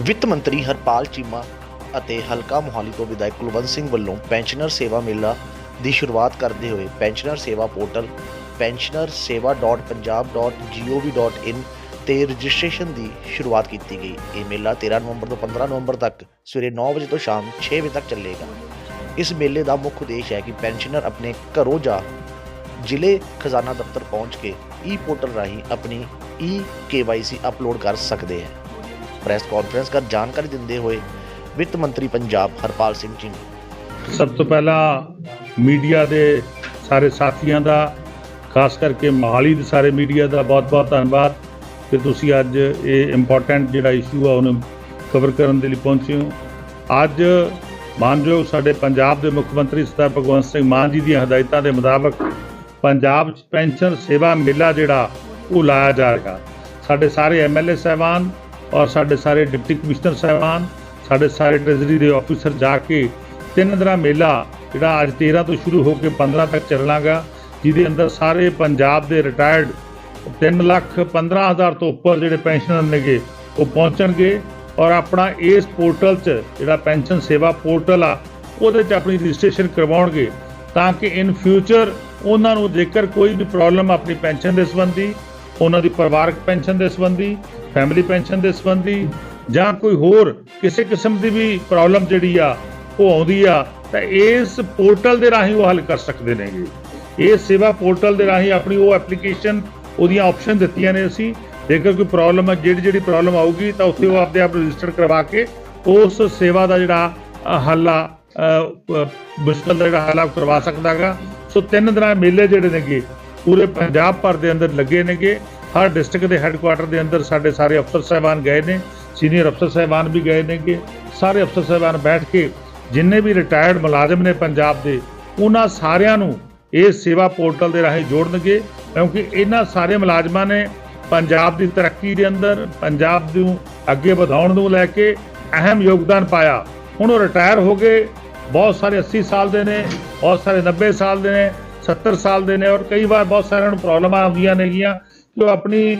ਵਿੱਤ ਮੰਤਰੀ ਹਰਪਾਲ ਚੀਮਾ ਅਤੇ ਹਲਕਾ ਮੋਹਾਲੀ ਤੋਂ ਵਿਧਾਇਕ ਕੁਲਵੰਤ ਸਿੰਘ ਵੱਲੋਂ ਪੈਨਸ਼ਨਰ ਸੇਵਾ ਮੇਲਾ ਦੀ ਸ਼ੁਰੂਆਤ ਕਰਦੇ ਹੋਏ ਪੈਨਸ਼ਨਰ ਸੇਵਾ ਪੋਰਟਲ pensionerseva.punjab.gov.in ਤੇ ਰਜਿਸਟ੍ਰੇਸ਼ਨ ਦੀ ਸ਼ੁਰੂਆਤ ਕੀਤੀ ਗਈ। ਇਹ ਮੇਲਾ 13 ਨਵੰਬਰ ਤੋਂ 15 ਨਵੰਬਰ ਤੱਕ ਸਵੇਰੇ 9 ਵਜੇ ਤੋਂ ਸ਼ਾਮ 6 ਵਜੇ ਤੱਕ ਚੱਲੇਗਾ। ਇਸ ਮੇਲੇ ਦਾ ਮੁੱਖ ਉਦੇਸ਼ ਹੈ ਕਿ ਪੈਨਸ਼ਨਰ ਆਪਣੇ ਘਰੋਂ ਜਾਂ ਜ਼ਿਲ੍ਹੇ ਖਜ਼ਾਨਾ ਦਫ਼ਤਰ ਪਹੁੰਚ ਕੇ ਈ ਪੋਰਟਲ ਰਾਹੀਂ ਆਪਣੀ ਈ ਕੇਵਾਈਸੀ ਅਪਲੋਡ ਕਰ ਸਕਦੇ ਹੈ। ਪ੍ਰੈਸ ਕਾਨਫਰੰਸ ਕਰ ਜਾਣਕਾਰੀ ਦਿੰਦੇ ਹੋਏ ਵਿੱਤ ਮੰਤਰੀ ਪੰਜਾਬ ਹਰਪਾਲ ਸਿੰਘ ਜੀ ਸਭ ਤੋਂ ਪਹਿਲਾਂ ਮੀਡੀਆ ਦੇ ਸਾਰੇ ਸਾਥੀਆਂ ਦਾ, ਖਾਸ ਕਰਕੇ ਮੋਹਾਲੀ ਦੇ ਸਾਰੇ ਮੀਡੀਆ ਦਾ ਬਹੁਤ-ਬਹੁਤ ਧੰਨਵਾਦ ਕਿ ਤੁਸੀਂ ਅੱਜ ਇਹ ਇੰਪੋਰਟੈਂਟ ਜਿਹੜਾ ਇਸ਼ੂ ਆ ਉਹਨੂੰ ਕਵਰ ਕਰਨ ਦੇ ਲਈ ਪਹੁੰਚੇ ਹੋ। ਅੱਜ ਮਾਨਯੋਗ ਸਾਡੇ ਪੰਜਾਬ ਦੇ ਮੁੱਖ ਮੰਤਰੀ ਸਰਦਾਰ ਭਗਵੰਤ ਸਿੰਘ ਮਾਨ ਜੀ ਦੀਆਂ ਹਦਾਇਤਾਂ ਦੇ ਮੁਤਾਬਕ ਪੰਜਾਬ ਪੈਨਸ਼ਨ ਸੇਵਾ ਮੇਲਾ ਜਿਹੜਾ ਉਹ ਲਾਇਆ ਜਾ ਰਿਹਾ। ਸਾਡੇ ਸਾਰੇ ਐਮਐਲਏ ਸਹਿਬਾਨ ਔਰ ਸਾਡੇ ਸਾਰੇ ਡਿਪਟੀ ਕਮਿਸ਼ਨਰ ਸਾਹਿਬਾਨ, ਸਾਡੇ ਸਾਰੇ ਟ੍ਰੈਜਰੀ ਦੇ ਆਫੀਸਰ ਜਾ ਕੇ ਤਿੰਨ ਦਿਨਾਂ ਮੇਲਾ, ਜਿਹੜਾ ਅੱਜ 13 ਤੋਂ ਸ਼ੁਰੂ ਹੋ ਕੇ 15 ਤੱਕ ਚੱਲਣਾਗਾ, ਜਿਹਦੇ ਅੰਦਰ ਸਾਰੇ ਪੰਜਾਬ ਦੇ ਰਿਟਾਇਰਡ 3 ਲੱਖ 15 ਹਜ਼ਾਰ ਤੋਂ ਉੱਪਰ ਜਿਹੜੇ ਪੈਨਸ਼ਨਰ ਨੇਗੇ, ਉਹ ਪਹੁੰਚਣਗੇ ਔਰ ਆਪਣਾ ਇਸ ਪੋਰਟਲ 'ਚ ਜਿਹੜਾ ਪੈਨਸ਼ਨ ਸੇਵਾ ਪੋਰਟਲ ਆ, ਉਹਦੇ 'ਚ ਆਪਣੀ ਰਜਿਸਟ੍ਰੇਸ਼ਨ ਕਰਵਾਉਣਗੇ ਤਾਂ ਕਿ ਇਨ ਫਿਊਚਰ ਉਹਨਾਂ ਨੂੰ ਜੇਕਰ ਕੋਈ ਵੀ ਪ੍ਰੋਬਲਮ ਆਪਣੀ ਪੈਨਸ਼ਨ ਦੇ ਸੰਬੰਧੀ ਉਹਨਾਂ ਦੀ ਪਰਿਵਾਰਕ ਪੈਨਸ਼ਨ ਦੇ ਸੰਬੰਧੀ ਫੈਮਿਲੀ ਪੈਨਸ਼ਨ ਦੇ ਸੰਬੰਧੀ ਜਾਂ ਕੋਈ ਹੋਰ ਕਿਸੇ ਕਿਸਮ ਦੀ ਵੀ ਪ੍ਰੋਬਲਮ ਜਿਹੜੀ ਆ ਉਹ ਆਉਂਦੀ ਆ ਤਾਂ ਇਸ ਪੋਰਟਲ ਦੇ ਰਾਹੀਂ ਉਹ ਹੱਲ ਕਰ ਸਕਦੇ ਨੇਗੇ। ਇਸ ਸੇਵਾ ਪੋਰਟਲ ਦੇ ਰਾਹੀਂ ਆਪਣੀ ਉਹ ਐਪਲੀਕੇਸ਼ਨ ਉਹਦੀਆਂ ਆਪਸ਼ਨ ਦਿੱਤੀਆਂ ਨੇ ਅਸੀਂ। ਜੇਕਰ ਕੋਈ ਪ੍ਰੋਬਲਮ ਆ ਜਿਹੜੀ ਜਿਹੜੀ ਪ੍ਰੋਬਲਮ ਆਊਗੀ ਤਾਂ ਉੱਥੇ ਉਹ ਆਪਦੇ ਆਪ ਰਜਿਸਟਰ ਕਰਵਾ ਕੇ ਉਸ ਸੇਵਾ ਦਾ ਜਿਹੜਾ ਹੱਲ ਆ ਅ, ਮੁਸ਼ਕਲ ਦਾ ਜਿਹੜਾ ਹੱਲ ਆ ਉਹ ਕਰਵਾ ਸਕਦਾਗਾ ਸੋ ਤਿੰਨ ਦਿਨਾਂ ਮੇਲੇ ਜਿਹੜੇ ਨੇਗੇ ਪੂਰੇ ਪੰਜਾਬ ਭਰ ਦੇ ਅੰਦਰ ਲੱਗੇ ਨੇਗੇ। ਹਰ ਡਿਸਟ੍ਰਿਕਟ ਦੇ ਹੈੱਡਕੁਆਟਰ ਦੇ ਅੰਦਰ ਸਾਡੇ ਸਾਰੇ ਅਫਸਰ ਸਾਹਿਬਾਨ ਗਏ ਨੇ ਸੀਨੀਅਰ ਅਫਸਰ ਸਾਹਿਬਾਨ ਵੀ ਗਏ ਨੇਗੇ। ਸਾਰੇ ਅਫਸਰ ਸਾਹਿਬਾਨ ਬੈਠ ਕੇ ਜਿੰਨੇ ਵੀ ਰਿਟਾਇਰਡ ਮੁਲਾਜ਼ਮ ਨੇ ਪੰਜਾਬ ਦੇ, ਉਹਨਾਂ ਸਾਰਿਆਂ ਨੂੰ ਇਸ ਸੇਵਾ ਪੋਰਟਲ ਦੇ ਰਾਹੀਂ ਜੋੜਨਗੇ, ਕਿਉਂਕਿ ਇਹਨਾਂ ਸਾਰੇ ਮੁਲਾਜ਼ਮਾਂ ਨੇ ਪੰਜਾਬ ਦੀ ਤਰੱਕੀ ਦੇ ਅੰਦਰ, ਪੰਜਾਬ ਨੂੰ ਅੱਗੇ ਵਧਾਉਣ ਨੂੰ ਲੈ ਕੇ ਅਹਿਮ ਯੋਗਦਾਨ ਪਾਇਆ। ਹੁਣ ਉਹ ਰਿਟਾਇਰ ਹੋ ਗਏ, ਬਹੁਤ ਸਾਰੇ 80 ਸਾਲ ਦੇ ਨੇ, ਬਹੁਤ ਸਾਰੇ 90 ਸਾਲ ਦੇ ਨੇ 70 ਸਾਲ ਦੇ ਨੇ ਔਰ ਕਈ ਵਾਰ ਬਹੁਤ ਸਾਰਿਆਂ ਨੂੰ ਪ੍ਰੋਬਲਮਾਂ ਆਉਂਦੀਆਂ ਨੇਗੀਆਂ ਕਿ ਉਹ ਆਪਣੀ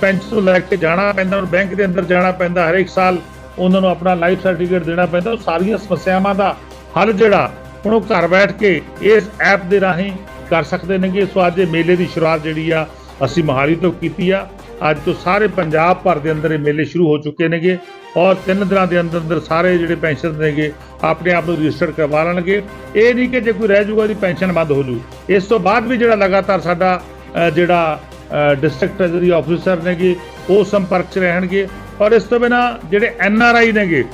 ਪੈਨਸ਼ਨ ਨੂੰ ਲੈ ਕੇ ਜਾਣਾ ਪੈਂਦਾ, ਔਰ ਬੈਂਕ ਦੇ ਅੰਦਰ ਜਾਣਾ ਪੈਂਦਾ ਹਰੇਕ ਸਾਲ ਉਹਨਾਂ ਨੂੰ ਆਪਣਾ ਲਾਈਫ ਸਰਟੀਫਿਕੇਟ ਦੇਣਾ ਪੈਂਦਾ, ਉਹ ਸਾਰੀਆਂ ਸਮੱਸਿਆਵਾਂ ਦਾ ਹੱਲ ਜਿਹੜਾ ਹੁਣ ਉਹ ਘਰ ਬੈਠ ਕੇ ਇਸ ਐਪ ਦੇ ਰਾਹੀਂ ਕਰ ਸਕਦੇ ਨੇਗੇ। ਸੋ ਅੱਜ ਇਹ ਮੇਲੇ ਦੀ ਸ਼ੁਰੂਆਤ ਜਿਹੜੀ ਆ, ਅਸੀਂ ਮੋਹਾਲੀ ਤੋਂ ਕੀਤੀ ਆ। ਅੱਜ ਤੋਂ ਸਾਰੇ ਪੰਜਾਬ ਭਰ ਦੇ ਅੰਦਰ ਇਹ ਮੇਲੇ ਸ਼ੁਰੂ ਹੋ ਚੁੱਕੇ ਨੇਗੇ। ਔਰ ਤਿੰਨ ਦਿਨਾਂ ਦੇ ਅੰਦਰ ਅੰਦਰ ਸਾਰੇ ਜਿਹੜੇ ਪੈਨਸ਼ਨ ਨੇਗੇ ਆਪਣੇ ਆਪ ਨੂੰ ਰਜਿਸਟਰ ਕਰਵਾ ਲੈਣਗੇ। ਇਹ ਨਹੀਂ ਕਿ ਜੇ ਕੋਈ ਰਹਿ ਜੂਗਾ ਦੀ ਪੈਨਸ਼ਨ ਬੰਦ ਹੋ ਜੂ ਇਸ ਤੋਂ ਬਾਅਦ ਵੀ ਜਿਹੜਾ ਲਗਾਤਾਰ ਸਾਡਾ ਜਿਹੜਾ ਡਿਸਟ੍ਰਿਕਟ ਟ੍ਰੈਜਰੀ ਆਫੀਸਰ ਨੇਗੇ, ਉਹ ਸੰਪਰਕ 'ਚ ਰਹਿਣਗੇ। ਔਰ ਇਸ ਤੋਂ ਬਿਨਾ ਜਿਹੜੇ ਐਨ ਆਰ ਆਈ ਨੇਗੇ,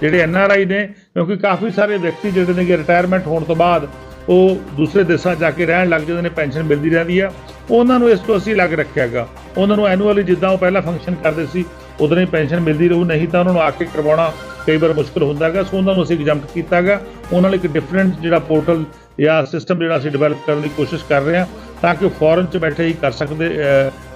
ਜਿਹੜੇ ਐਨ ਆਰ ਆਈ ਨੇ, ਕਿਉਂਕਿ ਕਾਫੀ ਸਾਰੇ ਵਿਅਕਤੀ ਜਿਹੜੇ ਨੇਗੇ ਰਿਟਾਇਰਮੈਂਟ ਹੋਣ ਤੋਂ ਬਾਅਦ, ਉਹ ਦੂਸਰੇ ਦੇਸ਼ਾਂ ਜਾ ਕੇ ਰਹਿਣ ਲੱਗ ਜਾਂਦੇ ਨੇ, ਪੈਨਸ਼ਨ ਮਿਲਦੀ ਰਹਿੰਦੀ ਆ। ਉਹਨਾਂ ਨੂੰ ਇਸ ਤੋਂ ਅਸੀਂ ਅਲੱਗ ਰੱਖਿਆਗਾ ਉਹਨਾਂ ਨੂੰ ਐਨੂਅਲੀ ਜਿੱਦਾਂ ਉਹ ਪਹਿਲਾਂ ਫੰਕਸ਼ਨ ਕਰਦੇ ਸੀ ਉਦੋਂ ਹੀ ਪੈਨਸ਼ਨ ਮਿਲਦੀ ਰਹੂ, ਨਹੀਂ ਤਾਂ ਉਹਨਾਂ ਨੂੰ ਆ ਕੇ ਕਰਵਾਉਣਾ ਕਈ ਵਾਰ ਮੁਸ਼ਕਲ ਹੁੰਦਾ ਹੈਗਾ। ਸੋ ਉਹਨਾਂ ਨੂੰ ਅਸੀਂ ਐਗਜ਼ਾਮਟ ਕੀਤਾਗਾ ਉਹਨਾਂ ਲਈ ਇੱਕ ਡਿਫਰੈਂਟ ਜਿਹੜਾ ਪੋਰਟਲ ਜਾਂ ਸਿਸਟਮ ਜਿਹੜਾ ਅਸੀਂ ਡਿਵੈਲਪ ਕਰਨ ਦੀ ਕੋਸ਼ਿਸ਼ ਕਰ ਰਹੇ ਹਾਂ, ਤਾਂ ਕਿ ਫੋਰਨ 'ਚ ਬੈਠੇ ਹੀ ਕਰ ਸਕਦੇ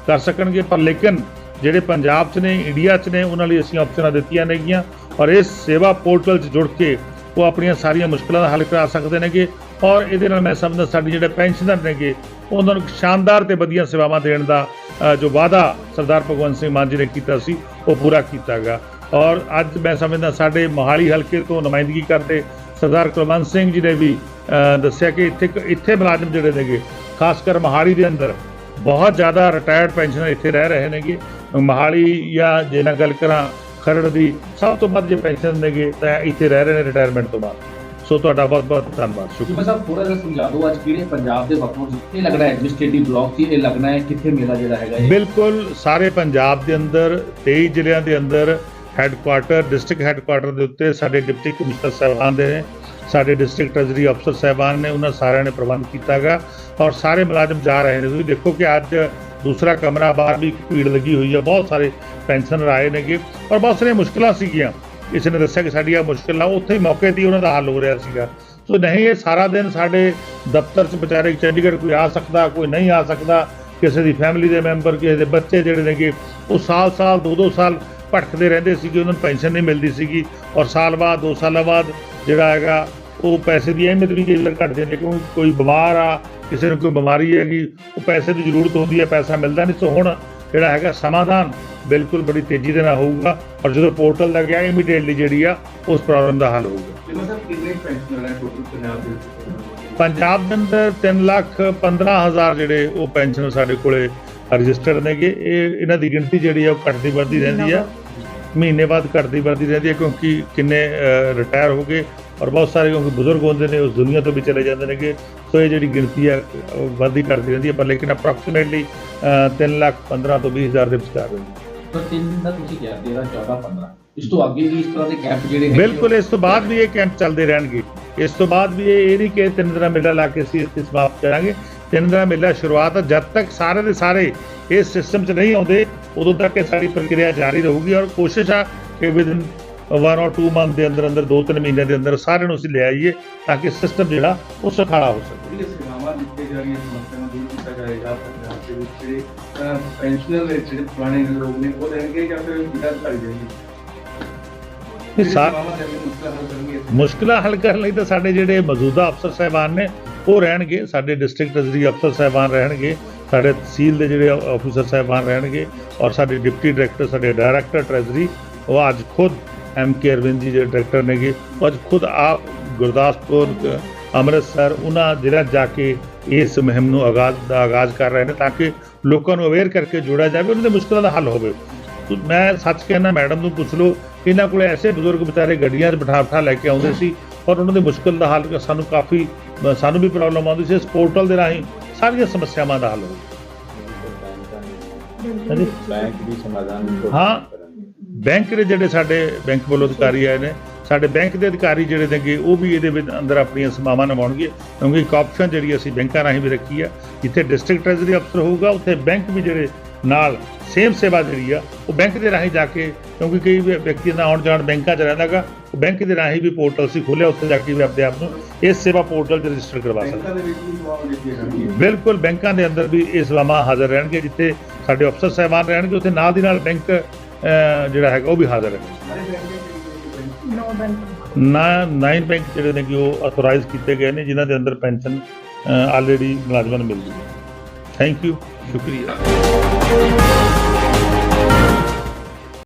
ਕਰ ਸਕਣਗੇ। ਪਰ ਲੇਕਿਨ ਜਿਹੜੇ ਪੰਜਾਬ 'ਚ ਨੇ ਇੰਡੀਆ 'ਚ ਨੇ, ਉਹਨਾਂ ਲਈ ਅਸੀਂ ਆਪਸ਼ਨਾਂ ਦਿੱਤੀਆਂ ਨੇਗੀਆਂ ਔਰ ਇਸ ਸੇਵਾ ਪੋਰਟਲ 'ਚ ਜੁੜ ਕੇ ਉਹ ਆਪਣੀਆਂ ਸਾਰੀਆਂ ਮੁਸ਼ਕਲਾਂ ਦਾ ਹੱਲ ਕਰਾ ਸਕਦੇ ਨੇਗੇ। ਔਰ ਇਹਦੇ ਨਾਲ ਮੈਂ ਸਮਝਦਾ ਸਾਡੀ ਜਿਹੜੇ ਪੈਨਸ਼ਨਰ ਨੇਗੇ ਉਹਨਾਂ ਨੂੰ ਸ਼ਾਨਦਾਰ ਤੇ ਵਧੀਆ ਸੇਵਾਵਾਂ ਦੇਣ ਦਾ ਜੋ ਵਾਅਦਾ ਸਰਦਾਰ ਭਗਵੰਤ ਸਿੰਘ ਮਾਨ ਜੀ ਨੇ ਕੀਤਾ ਸੀ, ਉਹ ਪੂਰਾ ਕੀਤਾਗਾ ਔਰ ਅੱਜ ਮੈਂ ਸਮਝਦਾ ਸਾਡੇ ਮੋਹਾਲੀ ਹਲਕੇ ਤੋਂ ਨੁਮਾਇੰਦਗੀ ਕਰਦੇ ਸਰਦਾਰ ਕੁਲਵੰਤ ਸਿੰਘ ਜੀ ਨੇ ਵੀ ਦੱਸਿਆ ਕਿ ਇੱਥੇ ਇੱਥੇ ਮੁਲਾਜ਼ਮ ਜਿਹੜੇ ਨੇਗੇ, ਖਾਸ ਕਰ ਮੋਹਾਲੀ ਦੇ ਅੰਦਰ, ਬਹੁਤ ਜ਼ਿਆਦਾ ਰਿਟਾਇਰਡ ਪੈਨਸ਼ਨਰ ਇੱਥੇ ਰਹਿ ਰਹੇ ਨੇਗੇ। ਮੋਹਾਲੀ ਜਾਂ ਜੇ ਨਾ ਗੱਲ ਕਰਾਂ ਖਰੜ ਦੀ, ਸਭ ਤੋਂ ਵੱਧ ਜੇ ਪੈਨਸ਼ਨ ਨੇਗੇ ਤਾਂ ਇੱਥੇ ਰਹਿ ਰਹੇ ਨੇ ਰਿਟਾਇਰਮੈਂਟ ਤੋਂ ਬਾਅਦ। ਸੋ ਤੁਹਾਡਾ ਬਹੁਤ ਬਹੁਤ ਧੰਨਵਾਦ ਸ਼ੁਕਰੀਆ। ਸਾਹਿਬ ਥੋੜਾ ਜਿਹਾ ਸਮਝਾ ਦਿਓ ਅੱਜ ਕਿਹੜੇ ਪੰਜਾਬ ਦੇ ਵੱਖੋਂ ਜਿੱਥੇ ਲੱਗਣਾ ਐਡਮਿਨਿਸਟ੍ਰੇਟਿਵ ਬਲਾਕ 'ਚ ਇਹ ਲੱਗਣਾ ਹੈ ਕਿੱਥੇ ਮੇਲਾ ਜਿਹੜਾ ਹੈਗਾ ਇਹ ਬਿਲਕੁਲ ਸਾਰੇ ਪੰਜਾਬ ਦੇ ਅੰਦਰ 23 ਜ਼ਿਲ੍ਹਿਆਂ ਦੇ ਅੰਦਰ ਹੈੱਡਕੁਆਟਰ ਡਿਸਟ੍ਰਿਕਟ ਹੈੱਡਕੁਆਟਰ ਦੇ ਉੱਤੇ ਸਾਡੇ ਡਿਪਟੀ ਕਮਿਸ਼ਨਰ ਸਾਹਿਬਾਨ ਦੇ ਨੇ ਸਾਡੇ ਡਿਸਟ੍ਰਿਕਟ ਟ੍ਰੈਜਰੀ ਅਫਸਰ ਸਾਹਿਬਾਨ ਨੇ ਉਹਨਾਂ ਸਾਰਿਆਂ ਨੇ ਪ੍ਰਬੰਧ ਕੀਤਾਗਾ ਔਰ ਸਾਰੇ ਮੁਲਾਜ਼ਮ ਜਾ ਰਹੇ ਨੇ। ਤੁਸੀਂ ਦੇਖੋ ਕਿ ਅੱਜ ਦੂਸਰਾ ਕਮਰਾ ਬਾਹਰ ਵੀ ਭੀੜ ਲੱਗੀ ਹੋਈ ਹੈ ਬਹੁਤ ਸਾਰੇ ਪੈਨਸ਼ਨਰ ਆਏ ਨੇਗੇ ਔਰ ਬਹੁਤ ਸਾਰੀਆਂ ਮੁਸ਼ਕਲਾਂ ਸੀਗੀਆਂ। ਕਿਸੇ ਨੇ ਦੱਸਿਆ ਕਿ ਸਾਡੀ ਆ ਮੁਸ਼ਕਲ ਆ, ਉੱਥੇ ਹੀ ਮੌਕੇ ਤੇ ਉਹਨਾਂ ਦਾ ਹੱਲ ਹੋ ਰਿਹਾ ਸੀਗਾ। ਸੋ ਨਹੀਂ, ਇਹ ਸਾਰਾ ਦਿਨ ਸਾਡੇ ਦਫ਼ਤਰ 'ਚ ਵਿਚਾਰੇ ਚੰਡੀਗੜ੍ਹ ਕੋਈ ਆ ਸਕਦਾ, ਕੋਈ ਨਹੀਂ ਆ ਸਕਦਾ, ਕਿਸੇ ਦੀ ਫੈਮਿਲੀ ਦੇ ਮੈਂਬਰ ਕਿਸੇ ਦੇ ਬੱਚੇ ਜਿਹੜੇ ਨੇਗੇ, ਉਹ ਸਾਲ-ਸਾਲ, ਦੋ-ਦੋ ਸਾਲ ਭਟਕਦੇ ਰਹਿੰਦੇ ਸੀਗੇ, ਉਹਨਾਂ ਨੂੰ ਪੈਨਸ਼ਨ ਨਹੀਂ ਮਿਲਦੀ ਸੀਗੀ। ਔਰ ਸਾਲ ਬਾਅਦ, ਦੋ ਸਾਲਾਂ ਬਾਅਦ ਜਿਹੜਾ ਹੈਗਾ, ਉਹ ਪੈਸੇ ਦੀ ਅਹਿਮੀਅਤ ਵੀ ਕਈ ਵਾਰ ਘੱਟ ਜਾਂਦੀ ਹੈ ਕਿਉਂਕਿ ਕੋਈ ਬਿਮਾਰ ਆ, ਕਿਸੇ ਨੂੰ ਕੋਈ ਬਿਮਾਰੀ ਹੈਗੀ, ਉਹ ਪੈਸੇ ਦੀ ਜ਼ਰੂਰਤ ਹੁੰਦੀ ਹੈ, ਪੈਸਾ ਮਿਲਦਾ ਨਹੀਂ। ਸੋ ਹੁਣ ਜਿਹੜਾ ਹੈਗਾ ਸਮਾਧਾਨ ਬਿਲਕੁਲ ਬੜੀ ਤੇਜ਼ੀ ਦੇ ਨਾਲ ਹੋਊਗਾ ਔਰ ਜਦੋਂ ਪੋਰਟਲ ਲੱਗਿਆ ਇਮੀਡੀਏਟਲੀ ਜਿਹੜੀ ਆ ਉਸ ਪ੍ਰੋਬਲਮ ਦਾ ਹੱਲ ਹੋਊਗਾ। ਪੰਜਾਬ ਦੇ ਅੰਦਰ 3 ਲੱਖ 15 ਹਜ਼ਾਰ ਜਿਹੜੇ ਉਹ ਪੈਨਸ਼ਨ ਸਾਡੇ ਕੋਲੇ ਰਜਿਸਟਰਡ ਨੇਗੇ। ਇਹ ਇਹਨਾਂ ਦੀ ਗਿਣਤੀ ਜਿਹੜੀ ਆ ਉਹ ਘਟਦੀ ਵੱਧਦੀ ਰਹਿੰਦੀ ਆ। ਮਹੀਨੇ ਬਾਅਦ ਘਟਦੀ ਵੱਧਦੀ ਰਹਿੰਦੀ ਹੈ ਕਿਉਂਕਿ ਕਿੰਨੇ ਰਿਟਾਇਰ ਹੋ ਗਏ ਔਰ ਬਹੁਤ ਸਾਰੇ ਕਿਉਂਕਿ ਬਜ਼ੁਰਗ ਹੁੰਦੇ ਨੇ ਉਸ ਦੁਨੀਆ ਤੋਂ ਵੀ ਚਲੇ ਜਾਂਦੇ ਨੇਗੇ। ਸੋ ਇਹ ਜਿਹੜੀ ਗਿਣਤੀ ਆ ਉਹ ਵੱਧਦੀ ਘਟਦੀ ਰਹਿੰਦੀ ਹੈ ਪਰ ਲੇਕਿਨ ਅਪਰੋਕਸੀਮੇਟਲੀ 3 ਲੱਖ 15 ਤੋਂ 20 ਹਜ਼ਾਰ ਦੇ ਵਿਚਕਾਰ ਰਹਿੰਦੀ ਹੈ ਤਾਂ ਤਿੰਨ ਦਿਨ ਦਾ ਤੁਸੀਂ ਕਿਹਾ 13 14 15 ਇਸ ਤੋਂ ਅੱਗੇ ਵੀ ਇਸ ਤਰ੍ਹਾਂ ਦੇ ਕੈਂਪ ਜਿਹੜੇ ਬਿਲਕੁਲ ਇਸ ਤੋਂ ਬਾਅਦ ਵੀ ਇਹ ਕੈਂਪ ਚੱਲਦੇ ਰਹਿਣਗੇ। ਇਸ ਤੋਂ ਬਾਅਦ ਵੀ ਇਹ ਇਹ ਨਹੀਂ ਕਿ ਤਿੰਨ ਦਿਨਾਂ ਮੇਲਾ ਲਾ ਕੇ ਅਸੀਂ ਇੱਥੇ ਸਮਾਪਤ ਕਰਾਂਗੇ। ਤਿੰਨ ਦਿਨਾਂ ਮੇਲਾ ਸ਼ੁਰੂਆਤ ਜਦ ਤੱਕ ਸਾਰੇ ਦੇ ਸਾਰੇ ਇਸ ਸਿਸਟਮ 'ਚ ਨਹੀਂ ਆਉਂਦੇ ਉਦੋਂ ਤੱਕ ਇਹ ਸਾਡੀ ਪ੍ਰਕਿਰਿਆ ਜਾਰੀ ਰਹੂਗੀ ਔਰ ਕੋਸ਼ਿਸ਼ ਆ ਕਿ ਵਿਦਨ 1 ਔਰ 2 ਮੰਥ ਦੇ ਅੰਦਰ ਅੰਦਰ 2-3 ਮਹੀਨਿਆਂ ਦੇ ਅੰਦਰ ਸਾਰਿਆਂ ਨੂੰ ਅਸੀਂ ਲੈ ਆਈਏ ਤਾਂ ਕਿ ਸਿਸਟਮ ਜਿਹੜਾ ਉਹ ਸੁਖਾਲਾ ਹੋ ਸਕੇ। ਜਿਹੜੀਆਂ ਸੇਵਾਵਾਂ ਦਿੱਤੀਆਂ ਜਾ ਰਹੀਆਂ ਸਮੱਸਿਆਵਾਂ ਨੂੰ ਦੂਰ ਕੀਤਾ ਜਾਏਗਾ ਦੇ ਵਿੱਚ ਜਿਹੜੇ ਪੈਨਸ਼ਨਰ ਦੇ ਜਿਹੜੇ ਪੁਰਾਣੇ ਲੋਕ ਨੇ ਉਹ ਰਹਿਣਗੇ ਜਾਂ ਫਿਰ ਵਿਦਾ ਕਰ ਜਾਏਗੀ ਇਹ ਸਾ- ਸੇਵਾਵਾਂ ਦੇ ਵਿੱਚ ਮੁਸ਼ਕਲਾਂ ਹੱਲ ਕਰਨ ਲਈ ਤਾਂ ਸਾਡੇ ਜਿਹੜੇ ਮੌਜੂਦਾ ਅਫਸਰ ਸਾਹਿਬਾਨ ਨੇ ਉਹ ਰਹਿਣਗੇ। ਸਾਡੇ ਡਿਸਟ੍ਰਿਕਟ ਟ੍ਰੈਜਰੀ ਅਫਸਰ ਸਾਹਿਬਾਨ ਰਹਿਣਗੇ ਸਾਡੇ ਤਹਿਸੀਲ ਦੇ ਜਿਹੜੇ ਆਫੀਸਰ ਸਾਹਿਬਾਨ ਰਹਿਣਗੇ ਔਰ ਸਾਡੇ ਡਿਪਟੀ ਡਾਇਰੈਕਟਰ ਸਾਡੇ ਡਾਇਰੈਕਟਰ ਟ੍ਰੈਜਰੀ ਉਹ ਅੱਜ ਖੁਦ ਐਮ ਕੇ ਅਰਵਿੰਦ ਜੀ ਜਿਹੜੇ ਡਾਇਰੈਕਟਰ ਨੇਗੇ ਅੱਜ ਖੁਦ ਆਪ ਗੁਰਦਾਸਪੁਰ ਅੰਮ੍ਰਿਤਸਰ ਉਹਨਾਂ ਜ਼ਿਲ੍ਹਾ ਜਾ ਕੇ ਇਸ ਮੁਹਿੰਮ ਨੂੰ ਆਗਾਜ਼ ਦਾ ਆਗਾਜ਼ ਕਰ ਰਹੇ ਨੇ ਤਾਂ ਕਿ ਲੋਕਾਂ ਨੂੰ ਅਵੇਅਰ ਕਰਕੇ ਜੋੜਿਆ ਜਾਵੇ ਉਹਨਾਂ ਦੇ ਮੁਸ਼ਕਲਾਂ ਦਾ ਹੱਲ ਹੋਵੇ। ਮੈਂ ਸੱਚ ਕਹਿਣਾ ਮੈਡਮ ਨੂੰ ਪੁੱਛ ਲਓ ਇਹਨਾਂ ਕੋਲ ਐਸੇ ਬਜ਼ੁਰਗ ਵਿਚਾਰੇ ਗੱਡੀਆਂ 'ਚ ਬਿਠਾ ਬਿਠਾ ਲੈ ਕੇ ਆਉਂਦੇ ਸੀ ਔਰ ਉਹਨਾਂ ਦੀ ਮੁਸ਼ਕਲ ਦਾ ਹੱਲ ਸਾਨੂੰ ਕਾਫੀ ਸਾਨੂੰ ਵੀ ਪ੍ਰੋਬਲਮ ਆਉਂਦੀ ਸੀ ਇਸ ਪੋਰਟਲ ਦੇ ਰਾਹੀਂ ਸਾਰੀਆਂ ਸਮੱਸਿਆਵਾਂ ਦਾ ਹੱਲ ਹੋ ਬੈਂਕ ਦੀ ਸਮਾਧਾਨ ਹਾਂ। ਬੈਂਕ ਦੇ ਜਿਹੜੇ ਸਾਡੇ ਬੈਂਕ ਵੱਲੋਂ ਅਧਿਕਾਰੀ ਆਏ ਨੇ ਸਾਡੇ ਬੈਂਕ ਦੇ ਅਧਿਕਾਰੀ ਜਿਹੜੇ ਨੇਗੇ ਉਹ ਵੀ ਇਹਦੇ ਵਿੱਚ ਅੰਦਰ ਆਪਣੀਆਂ ਸੇਵਾਵਾਂ ਨਿਭਾਉਣਗੇ। ਕਿਉਂਕਿ ਇੱਕ ਆਪਸ਼ਨ ਜਿਹੜੀ ਅਸੀਂ ਬੈਂਕਾਂ ਰਾਹੀਂ ਵੀ ਰੱਖੀ ਆ ਜਿੱਥੇ ਡਿਸਟ੍ਰਿਕਟ ਟ੍ਰੈਜਰੀ ਅਫਸਰ ਹੋਊਗਾ ਉੱਥੇ ਬੈਂਕ ਵੀ ਜਿਹੜੇ ਨਾਲ ਸੇਮ ਸੇਵਾ ਜਿਹੜੀ ਆ ਉਹ ਬੈਂਕ ਦੇ ਰਾਹੀਂ ਜਾ ਕੇ ਕਿਉਂਕਿ ਕਈ ਵਿਅਕਤੀ ਦਾ ਆਉਣ ਜਾਣ ਬੈਂਕਾਂ 'ਚ ਰਹਿੰਦਾਗਾ ਉਹ ਬੈਂਕ ਦੇ ਰਾਹੀਂ ਵੀ ਪੋਰਟਲ ਸੀ ਖੋਲਿਆ ਉੱਥੇ ਜਾ ਕੇ ਵੀ ਆਪਣੇ ਆਪ ਨੂੰ ਇਸ ਸੇਵਾ ਪੋਰਟਲ 'ਤੇ ਰਜਿਸਟਰ ਕਰਵਾ ਸਕਦੇ। ਬਿਲਕੁਲ ਬੈਂਕਾਂ ਦੇ ਅੰਦਰ ਵੀ ਇਹ ਸੇਵਾਵਾਂ ਹਾਜ਼ਰ ਰਹਿਣਗੇ ਜਿੱਥੇ ਸਾਡੇ ਅਫਸਰ ਸਾਹਿਬਾਨ ਰਹਿਣਗੇ ਉੱਥੇ ਨਾਲ ਦੀ ਨਾਲ ਬੈਂਕ ਜਿਹੜਾ ਹੈਗਾ ਉਹ ਵੀ ਹਾਜ਼ਰ ਹੈ। ਨੋ ਬੈਂਕ ਨਾ ਨਾਈਨ ਬੈਂਕ ਜਿਹੜੇ ਨੇ ਕਿ ਉਹ ਅਥੋਰਾਈਜ਼ ਕੀਤੇ ਗਏ ਨੇ, ਜਿਨ੍ਹਾਂ ਦੇ ਅੰਦਰ ਪੈਨਸ਼ਨ ਆਲਰੇਡੀ ਮੁਲਾਜ਼ਮਾਂ ਨੂੰ ਮਿਲਦੀ ਹੈ। ਥੈਂਕ ਯੂ ਸ਼ੁਕਰੀਆ।